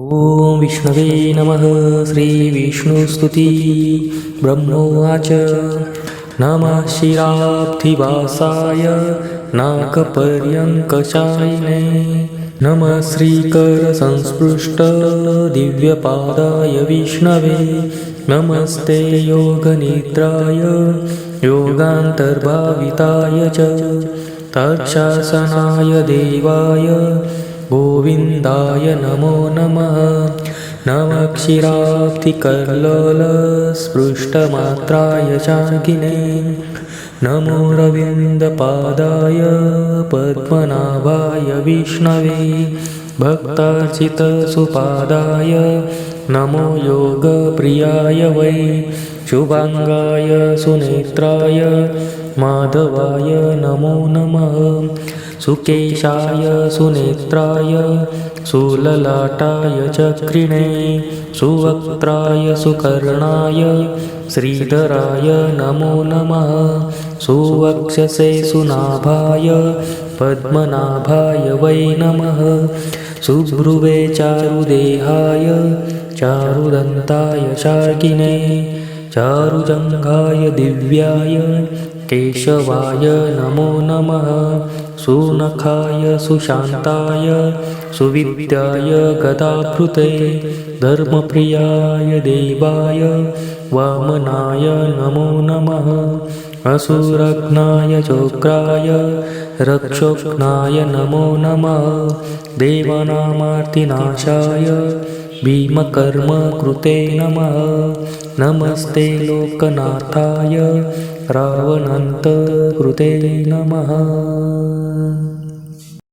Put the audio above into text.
ॐ विष्णवे नमः श्रीविष्णुस्तुति ब्रह्मोवाच। नमः शिराब्धिवासाय नाकपर्यङ्कशायिने नमः श्रीकरसंस्पृष्टदिव्यपादाय विष्णवे। नमस्ते योगनिद्राय योगान्तर्भाविताय च। तत्शासनाय देवाय गोविन्दाय नमो नमः। नमः चाकिने नमो रविन्दपादाय पद्मनाभाय विष्णवे। भक्तार्चितसुपादाय नमो योगप्रियाय वै। शुभाङ्गाय सुनेत्राय माधवाय नमो नमः सुकेशाय सुनेत्राय सुललाटाय चक्रिणे सुवक्त्राय सुकर्णाय श्रीधराय नमो नमः। सुवक्षसे सुनाभाय पद्मनाभाय वै नमः। सुभ्रुवे चारुदेहाय चारुदन्ताय शार्किने चारुजङ्घाय दिव्याय केशवाय नमो नमः सुनखाय सुशान्ताय सुविद्याय गदाभृते धर्मप्रियाय देवाय वामनाय नमो नमः असुरघ्नाय चोग्राय रक्षोघ्नाय नमो नमः। देवानामार्तिनाशाय भीमकर्मकृते नमः। नमस्ते लोकनाथाय रावणन्तकृते नमः